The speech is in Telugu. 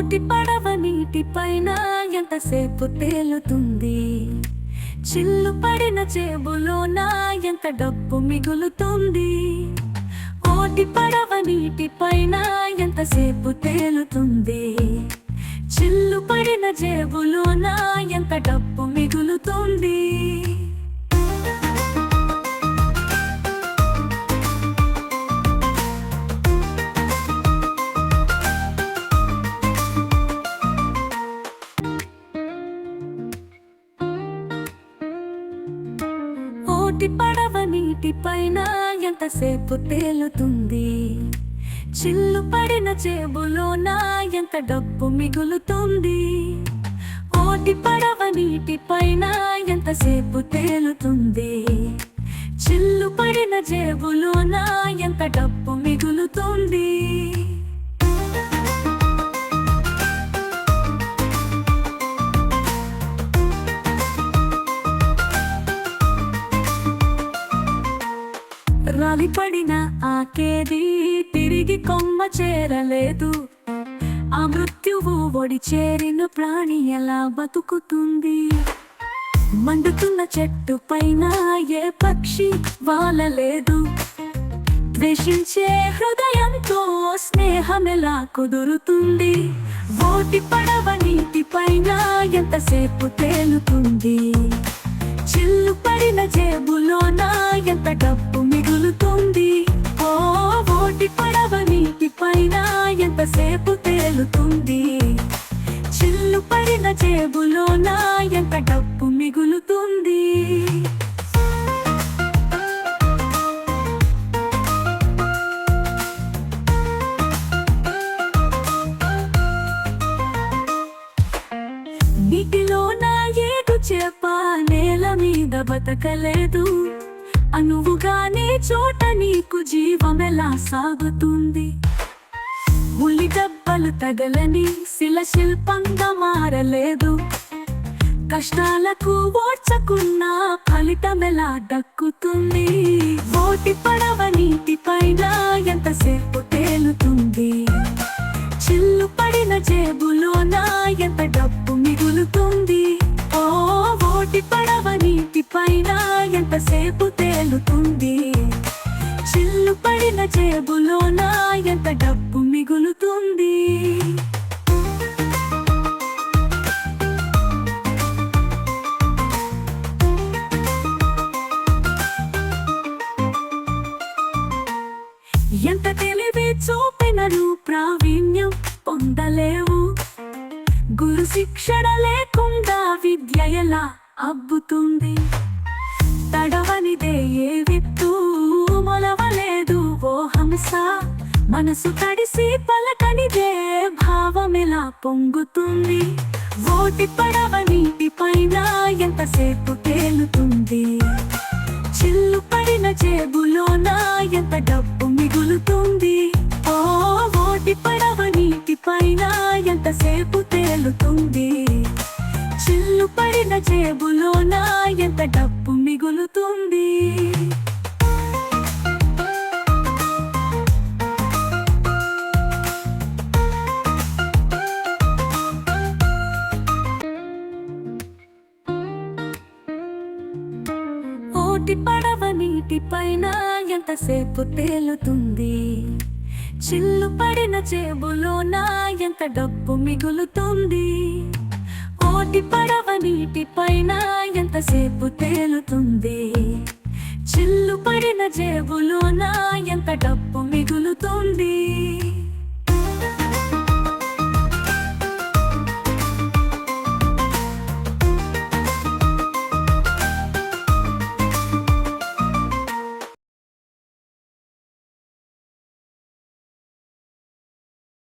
ఓటి పడవ నీటిపైన ఎంతసేపు తేలుతుంది? చిల్లు పడిన నా ఎంత డబ్బు మిగులుతుంది? ఓటి పడవ నీటిపైన ఎంతసేపు తేలుతుంది? చిల్లు పడిన జేబులోన ఎంత డబ్బు మిగులుతుంది? ఓటి పడవ నీటిపైన ఎంతసేపు తేలుతుంది? చిల్లు పడిన జేబులోన ఎంత డబ్బు మిగులుతుంది? ఓటి పడవ నీటిపైన ఎంతసేపు తేలుతుంది? చిల్లు పడిన జేబులోన ఎంత డబ్బు మిగులుతుంది రాలిపడిన ఆకేది తిరిగి కొమ్మ చేరలేదు. ఆ మృత్యువు ఒడి చేరిన ప్రాణి ఎలా బతుకుతుంది? మండుతున్న చెట్టు పైన ఏ పక్షి వాలలేదు. ద్వేషించే హృదయంతో స్నేహం ఎలా కుదురుతుంది? ఓటి పడవ నీటి పైన ఎంతసేపు తేలుతుంది? చిల్లు పడిన జేబులోనా చిల్లు చేబులో నా ఎంత డబ్బు మిగులుతుంది? నీటిలో నా ఏటు చేప నేల మీద బతకలేదు. అనువుగానే చోట నీకు జీవమెలా సాగుతుంది? ఉలి కష్టాలు తగలని శిల శిల్పంగా మారలేదు. కష్టాలకు ఓర్చకున్న ఫలితమెలా దక్కుతుంది? ఓటి పడవ నీటి పైన ఎంతసేపు తేలుతుంది? చిల్లు పడిన జేబులోన ఎంత డబ్బు మిగులుతుంది? ఓ ఓటి పడవ నీటి పైన ఎంతసేపు తేలుతుంది? చిల్లు జేబులోన ఎంత డబ్బు మిగులుతుంది? ఎంత తెలివి చూపినను ప్రావీణ్యం పొందలేవు. గురు శిక్షణ లేకుండా విద్య ఎలా అబ్బుతుంది? తడవనిదే ఏ విత్తు? మొలవలేదు. ఓ హంస మనసు తడిసి పలకనిదే. భావమెలా పొంగుతుంది? ఓటి పడవ నీటి పైన ఎంతసేపు తేలుతుంది? చిల్లు పడిన జేబులోన ఎంత డబ్బు మిగులుతుంది? ఓ ఓటి పడవ నీటి పైన ఎంతసేపు తేలుతుంది? చిల్లు పడిన జేబులోన ఎంత డబ్బు మిగులుతుంది? ఓటి పడవ నీటి పైన ఎంతసేపు తేలుతుంది? చిల్లు పడిన జేబులోన ఎంత డబ్బు మిగులుతుంది? ఓటి పడవ నీటి పైన ఎంతసేపు తేలుతుంది? చిల్లు పడిన జేబులోన ఎంత డబ్బు మిగులుతుంది?